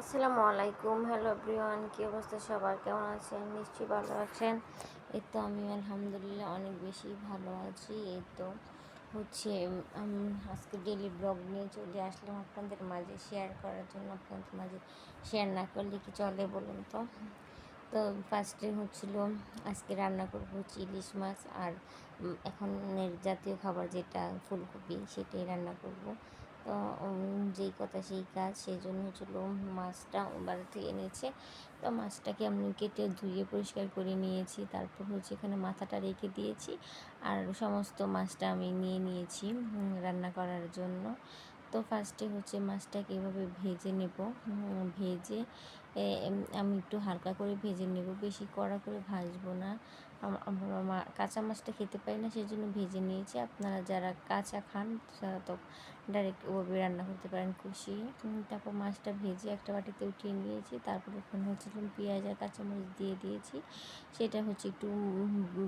আসসালামু আলাইকুম। হ্যালো ব্রিওয়ান কী অবস্থা? সবার কেমন আছেন? নিশ্চয়ই ভালো আছেন। এই তো আমি আলহামদুলিল্লাহ অনেক বেশি ভালো আছি। এই তো হচ্ছে আজকে ডেলি ব্লগ নিয়ে চলে আসলাম আপনাদের মাঝে শেয়ার করার জন্য আপনাদের মাঝে। শেয়ার না করলে কি চলে বলুন তো? তো ফার্স্টে হচ্ছিল, আজকে রান্না করব হচ্ছে ইলিশ মাছ আর এখনের জাতীয় খাবার যেটা, ফুলকপি, সেটাই রান্না করব। তো যেই কথা সেই কাজ, সেই জন্য হচ্ছিল মাছটা বাজার থেকে এনেছে। তো মাছটাকে আমি কেটে ধুয়ে পরিষ্কার করে নিয়েছি। তারপর হচ্ছে এখানে মাথাটা রেখে দিয়েছি। আর সমস্ত মাছটা আমি নিয়ে নিয়েছি রান্না করার জন্য। তো ফার্স্টে হচ্ছে মাছটাকে এভাবে ভেজে নেব। ভেজে আমি একটু হালকা করে ভেজে নেব। বেশি কড়া করে ভাজবো না। আম- আমরা কাঁচা মাছটা খেতে পারি না সেই জন্য ভেজে নিয়েছি। আপনারা যারা কাঁচা খান তারা তো ডাইরেক্ট ওভাবে রান্না করতে পারেন কষিয়ে। তারপর মাছটা ভেজে একটা বাটিতে উঠিয়ে নিয়েছি। তারপর ওখানে হচ্ছে পেঁয়াজ আর কাঁচামরিচ দিয়ে দিয়েছি। সেটা হচ্ছে একটু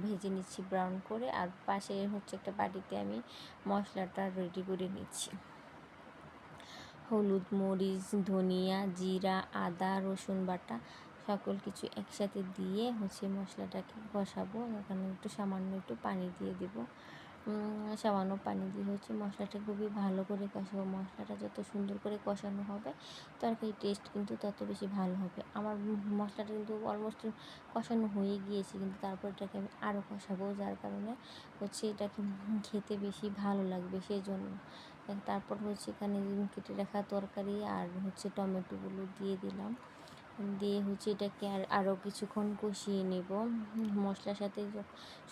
ভেজে নিচ্ছি ব্রাউন করে। আর পাশে হচ্ছে একটা বাটিতে আমি মশলাটা রেডি করে নিচ্ছি। হলুদ, মরিচ, ধনিয়া, জিরা, আদা, রসুন বাটা সকল কিছু একসাথে দিয়ে হচ্ছে মশলাটাকে কষাবো এখানে একটু সামান্য একটু পানি দিয়ে দেব। সামান্য পানি দিয়ে হচ্ছে মশলাটা খুবই ভালো করে কষাবো। মশলাটা যত সুন্দর করে কষানো হবে তরকারি টেস্ট কিন্তু তত বেশি ভালো হবে। আমার মশলাটা কিন্তু অলমোস্ট কষানো হয়ে গিয়েছে, কিন্তু তারপর এটাকে আমি আরও কষাবো, যার কারণে হচ্ছে এটাকে খেতে বেশি ভালো লাগবে সেই জন্য তারপর হচ্ছে এখানে কেটে রাখা তরকারি আর হচ্ছে টমেটোগুলো দিয়ে দিলাম। দিয়ে হচ্ছে এটাকে আর আরও কিছুক্ষণ কষিয়ে নেব। মশলার সাথে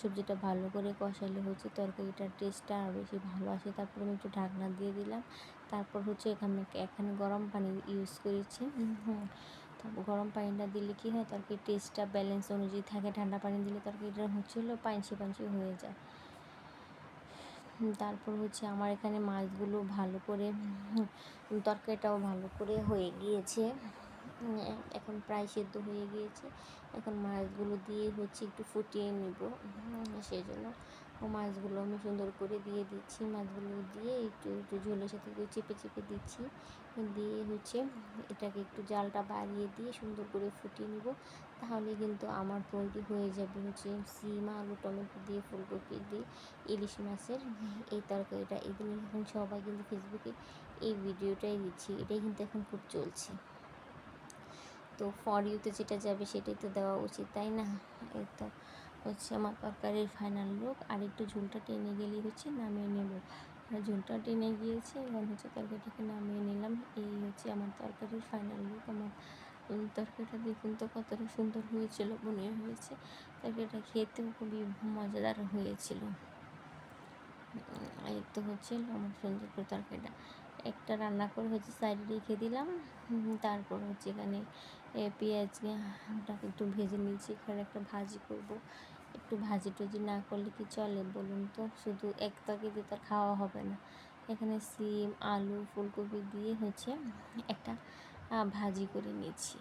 সবজিটা ভালো করে কষালে হচ্ছে তরকারিটার টেস্টটা আরও বেশি ভালো আসে। তারপর আমি একটু ঢাকনা দিয়ে দিলাম। তারপর হচ্ছে এখানে এখানে গরম পানি ইউজ করেছি। তারপর গরম পানিটা দিলে কি হয়? তরকারির টেস্টটা ব্যালেন্স অনুযায়ী থাকে। ঠান্ডা পানি দিলে তরকারিটা হচ্ছিল পাঞ্চি পাঞ্চি হয়ে যায়। তারপর হচ্ছে আমার এখানে মাছগুলো ভালো করে তরকারিটাও ভালো করে হয়ে গিয়েছে। এখন প্রায় সেদ্ধ হয়ে গিয়েছে। এখন মাছগুলো দিয়ে হচ্ছে একটু ফুটিয়ে নিব। সেই জন্য মাছগুলো আমি সুন্দর করে দিয়ে দিচ্ছি। মাছগুলো দিয়ে একটু একটু ঝোলের সাথে চেপে চেপে দিচ্ছি। দিয়ে হচ্ছে এটাকে একটু জালটা বাড়িয়ে দিয়ে সুন্দর করে ফুটিয়ে নিব। তাহলে কিন্তু আমার তৈরি হয়ে যাবে হচ্ছে সিম, আলু, টমেটো দিয়ে, ফুলকপি দিয়ে, ইলিশ মাছের এই তরকারিটা। এদিন এখন সবাই কিন্তু ফেসবুকে এই ভিডিওটাই দিচ্ছি। এটাই কিন্তু এখন খুব চলছে। তো ফর ইউতে যেটা যাবে সেটাই তো দেওয়া উচিত, তাই না? এই তো হচ্ছে আমার তরকারির ফাইনাল লুক আর একটু ঝোলটা টেনে গেলেই হচ্ছে নামিয়ে নেব। ঝোলটা টেনে গিয়েছে এবং হচ্ছে তরকারিটাকে নামিয়ে নিলাম। এই হচ্ছে আমার তরকারির ফাইনাল লুক আমার তরকারিটা দেখুন তো কতটা সুন্দর হয়েছিল, মনে হয়েছে। তরকারিটা খেতেও খুবই মজাদার হয়েছিল। এই তো হচ্ছে আমার সুন্দর তরকারিটা। একটা রান্না করে হচ্ছে সাইডে রেখে দিলাম। তারপর হচ্ছে এখানে পেঁয়াজটাকে একটু ভেজে নিয়েছি। এখানে একটা ভাজি করব। একটু ভাজি টুজি না করলে কি চলে বলুন তো? শুধু এক তাকে তো খাওয়া হবে না। এখানে সিম, আলু, ফুলকপি দিয়ে হচ্ছে একটা ভাজি করে নিয়েছি।